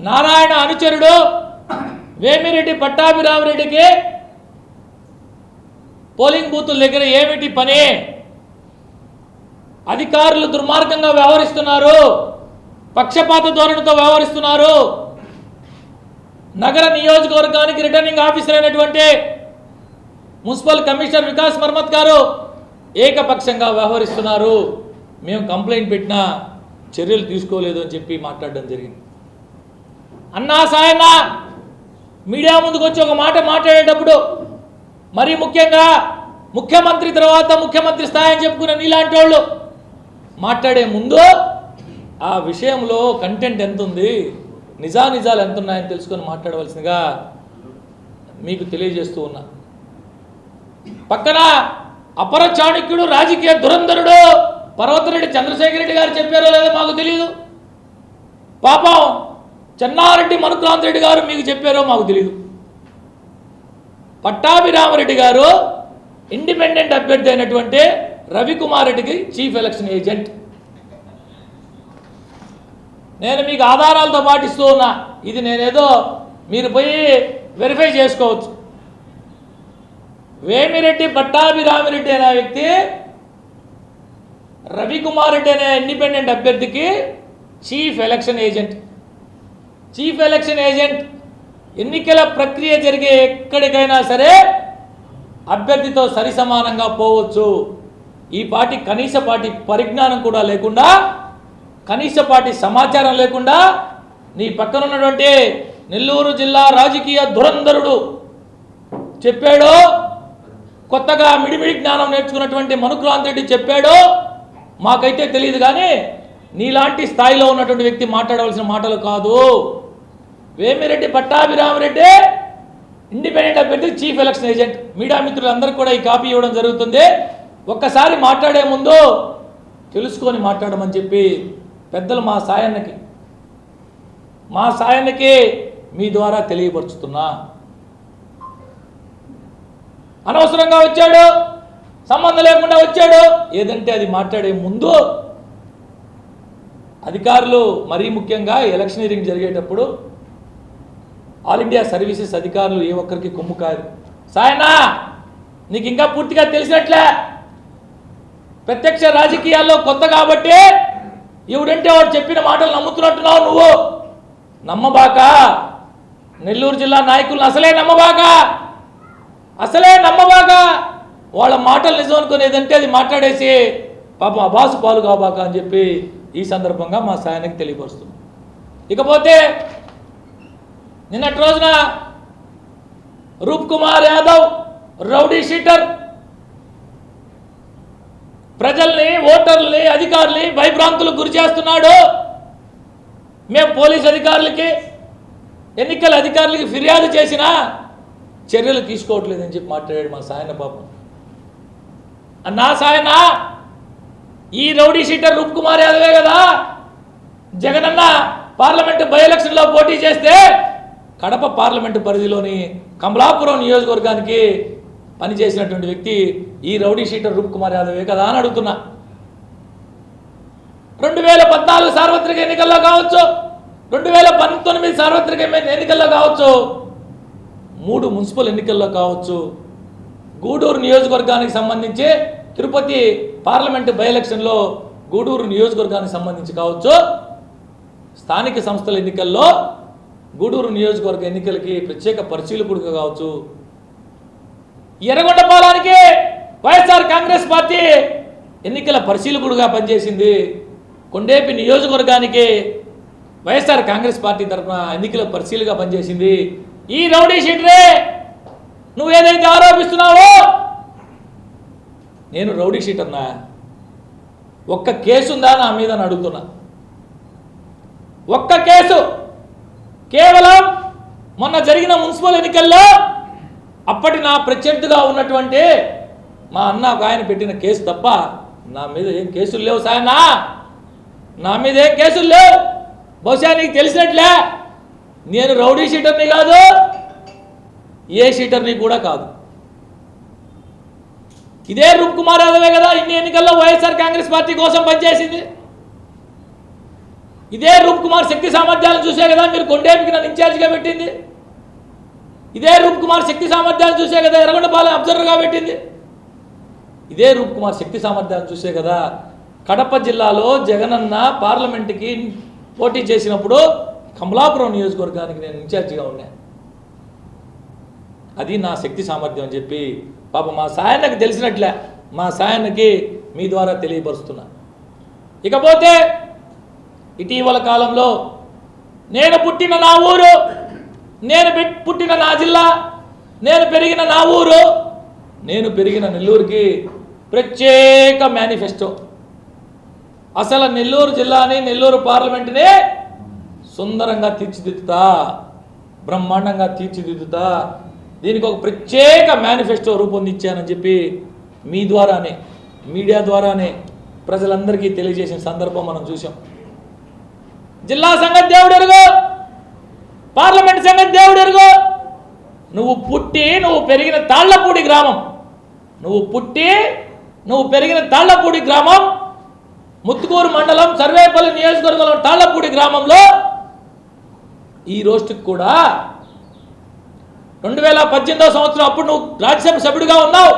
నారాయణ అనుచరుడు వేమిరెడ్డి పట్టాభిరామరెడ్డికి పోలింగ్ బూతుల దగ్గర ఏమిటి పని? అధికారులు దుర్మార్గంగా వ్యవహరిస్తున్నారు. పక్షపాత ధోరణితో వ్యవహరిస్తున్నారు. నగర నియోజకవర్గానికి రిటర్నింగ్ ఆఫీసర్ అయినటువంటి మున్సిపల్ కమిషనర్ వికాస్ మర్మత్ గారు ఏకపక్షంగా వ్యవహరిస్తున్నారు. మేము కంప్లైంట్ పెట్టినా చర్యలు తీసుకోలేదు అని చెప్పి మాట్లాడడం జరిగింది. అన్నా సాయన్న మీడియా ముందుకు వచ్చి ఒక మాట మాట్లాడేటప్పుడు మరి ముఖ్యంగా ముఖ్యమంత్రి తర్వాత ముఖ్యమంత్రి స్థాయి అని చెప్పుకునే నీలాంటి వాళ్ళు మాట్లాడే ముందు ఆ విషయంలో కంటెంట్ ఎంత ఉంది నిజానిజాలు ఎంత ఉన్నాయని తెలుసుకొని మాట్లాడవలసిందిగా మీకు తెలియజేస్తూ ఉన్నా. పక్కన అపర చాణక్యుడు రాజకీయ దురంధరుడు పర్వతరెడ్డి చంద్రశేఖర రెడ్డి గారు చెప్పారో లేదో మాకు తెలియదు పాపం చెన్నారెడ్డి మనుక్రాంత్ రెడ్డి గారు మీకు చెప్పారో మాకు తెలియదు పట్టాభిరామరెడ్డి గారు ఇండిపెండెంట్ అభ్యర్థి అయినటువంటి రవికుమార్ రెడ్డికి చీఫ్ ఎలక్షన్ ఏజెంట్ నేను మీకు ఆధారాలతో పాటిస్తూ ఉన్నా ఇది నేనేదో మీరు పోయి వెరిఫై చేసుకోవచ్చు. వేమిరెడ్డి పట్టాభిరామిరెడ్డి అనే వ్యక్తి రవికుమార్ రెడ్డి అనే ఇండిపెండెంట్ అభ్యర్థికి chief election agent chief election agent ఎన్నికల ప్రక్రియ జరిగే ఎక్కడికైనా సరే అభ్యర్థితో సరిసమానంగా పోవచ్చు. ఈ పార్టీ కనీస పార్టీ పరిజ్ఞానం కూడా లేకుండా కనీస పార్టీ సమాచారం లేకుండా నీ పక్కన ఉన్నటువంటి నెల్లూరు జిల్లా రాజకీయ దురంధరుడు చెప్పాడో కొత్తగా మిడిమిడి జ్ఞానం నేర్చుకున్నటువంటి మనుక్రాంత్ రెడ్డి చెప్పాడో మాకైతే తెలియదు కానీ నీలాంటి స్థాయిలో ఉన్నటువంటి వ్యక్తి మాట్లాడవలసిన మాటలు కాదు. వేమిరెడ్డి పట్టాభిరామరెడ్డి ఇండిపెండెంట్ అభ్యర్థి చీఫ్ ఎలక్షన్ ఏజెంట్ మీడియా మిత్రులందరూ కూడా ఈ కాపీ ఇవ్వడం జరుగుతుంది. ఒక్కసారి మాట్లాడే ముందు తెలుసుకొని మాట్లాడమని చెప్పి పెద్దలు మా సాయన్నకి మా సాయన్నకి మీ ద్వారా తెలియపరుచుతున్నా. అనవసరంగా వచ్చాడు సంబంధం లేకుండా వచ్చాడు. ఏదంటే అది మాట్లాడే ముందు అధికారులు మరీ ముఖ్యంగా ఎలక్షనీరింగ్ జరిగేటప్పుడు ఆల్ ఇండియా సర్వీసెస్ అధికారులు ఏ ఒక్కరికి కొమ్ము కాదు. సాయనా నీకు ఇంకా పూర్తిగా తెలిసినట్లే. ప్రత్యక్ష రాజకీయాల్లో కొత్త కాబట్టి ఈవిడంటే వాడు చెప్పిన మాటలు నమ్ముతున్నట్టున్నావు నువ్వు. నమ్మబాక. నెల్లూరు జిల్లా నాయకులను అసలే నమ్మబాక. అసలే నమ్మబాక. వాళ్ళ మాటలు నిజం అనుకుని ఏదంటే అది మాట్లాడేసి పాపం అబాసు పాలు కాబాక అని చెప్పి ఈ సందర్భంగా మా సాయనకి తెలియపరుస్తుంది. ఇకపోతే నిన్నటి రోజున రూప్ కుమార్ యాదవ్ రౌడీ షీటర్ ప్రజల్ని ఓటర్లని అధికారుల్ని భయభ్రాంతులకు గురి చేస్తున్నాడు. మేము పోలీస్ అధికారులకి ఎన్నికల అధికారులకి ఫిర్యాదు చేసినా చర్యలు తీసుకోవట్లేదని చెప్పి మాట్లాడాడు మా సాయన పాపం అన్నా సాయన ఈ రౌడీ షీటర్ రూప్ కుమార్ యాదవే కదా? జగనన్న పార్లమెంటు బై ఎలక్షన్లో పోటీ చేస్తే కడప పార్లమెంటు పరిధిలోని కమలాపురం నియోజకవర్గానికి పనిచేసినటువంటి వ్యక్తి ఈ రౌడీ షీటర్ రూప్ కుమార్ యాదవే కదా అని అడుగుతున్నా. రెండు వేల పద్నాలుగు సార్వత్రిక ఎన్నికల్లో కావచ్చు రెండు వేల పంతొమ్మిది సార్వత్రిక ఎన్నికల్లో కావచ్చు మూడు మున్సిపల్ ఎన్నికల్లో కావచ్చు గూడూరు నియోజకవర్గానికి సంబంధించి తిరుపతి పార్లమెంటు బై ఎలక్షన్లో గూడూరు నియోజకవర్గానికి సంబంధించి కావచ్చు స్థానిక సంస్థల ఎన్నికల్లో గూడూరు నియోజకవర్గ ఎన్నికలకి ప్రత్యేక పరిశీలకుడుగా కావచ్చు. ఎర్రగొండపాలానికి వైఎస్ఆర్ కాంగ్రెస్ పార్టీ ఎన్నికల పరిశీలకుడుగా పనిచేసింది. కొండేపి నియోజకవర్గానికి వైఎస్ఆర్ కాంగ్రెస్ పార్టీ తరఫున ఎన్నికల పరిశీలిగా పనిచేసింది. ఈ రౌడీ షీటరే నువ్వు ఏదైతే ఆరోపిస్తున్నావో నేను రౌడీ షీటర్నా ఒక్క కేసు ఉందా నా మీద అని అడుగుతున్నా. ఒక్క కేసు కేవలం మొన్న జరిగిన మున్సిపల్ ఎన్నికల్లో అప్పటి నా ప్రత్యర్థిగా ఉన్నటువంటి మా అన్న ఒక ఆయన పెట్టిన కేసు తప్ప నా మీద ఏం కేసులు లేవు సాయనా నా మీద ఏం కేసులు లేవు. బహుశా నీకు తెలిసినట్లే. నేను రౌడీ షీటర్ని కాదు ఏ షీటర్ని కూడా కాదు. ఇదే రూప్ కుమార్ యాదవే కదా ఇన్ని ఎన్నికల్లో వైఎస్ఆర్ కాంగ్రెస్ పార్టీ కోసం పనిచేసింది. ఇదే రూప్ కుమార్ శక్తి సామర్థ్యాలను చూసే కదా మీరు కొండేపికి నన్ను ఇన్ఛార్జ్గా పెట్టింది? ఇదే రూప్ కుమార్ శక్తి సామర్థ్యాలు చూసే కదా ఎర్రగొండపాలెం అబ్జర్వర్గా పెట్టింది? ఇదే రూప్ కుమార్ శక్తి సామర్థ్యాలు చూసే కదా కడప జిల్లాలో జగనన్న పార్లమెంట్కి పోటీ చేసినప్పుడు కమలాపురం నియోజకవర్గానికి నేను ఇన్ఛార్జిగా ఉన్నా అది నా శక్తి సామర్థ్యం అని చెప్పి పాప మా సాయన్నకి తెలిసినట్లే. మా సాయన్నకి మీ ద్వారా తెలియపరుస్తున్నా. ఇకపోతే ఇటీవల కాలంలో నేను పుట్టిన నా ఊరు నేను పుట్టిన నా జిల్లా నేను పెరిగిన నా ఊరు నేను పెరిగిన నెల్లూరుకి ప్రత్యేక మేనిఫెస్టో. అసలు నెల్లూరు జిల్లాని నెల్లూరు పార్లమెంటుని సుందరంగా తీర్చిదిద్దుతా బ్రహ్మాండంగా తీర్చిదిద్దుతా దీనికి ఒక ప్రత్యేక మేనిఫెస్టో రూపొందించానని చెప్పి మీ ద్వారానే మీడియా ద్వారానే ప్రజలందరికీ తెలియజేసిన సందర్భం మనం చూసాం జిల్లా సంగతి దేవుడు ఎరుగు. పార్లమెంట్ సంగతి దేవుడు ఎరుగు. నువ్వు పుట్టి నువ్వు పెరిగిన తాళ్ళపూడి గ్రామం. నువ్వు పుట్టి నువ్వు పెరిగిన తాళ్ళపూడి గ్రామం. ముత్తుకూరు మండలం సర్వేపల్లి నియోజకవర్గంలో తాళ్ళపూడి గ్రామంలో ఈ రోజుకి కూడా రెండు వేల పద్దెనిమిదో సంవత్సరం అప్పుడు నువ్వు రాజ్యసభ సభ్యుడిగా ఉన్నావు.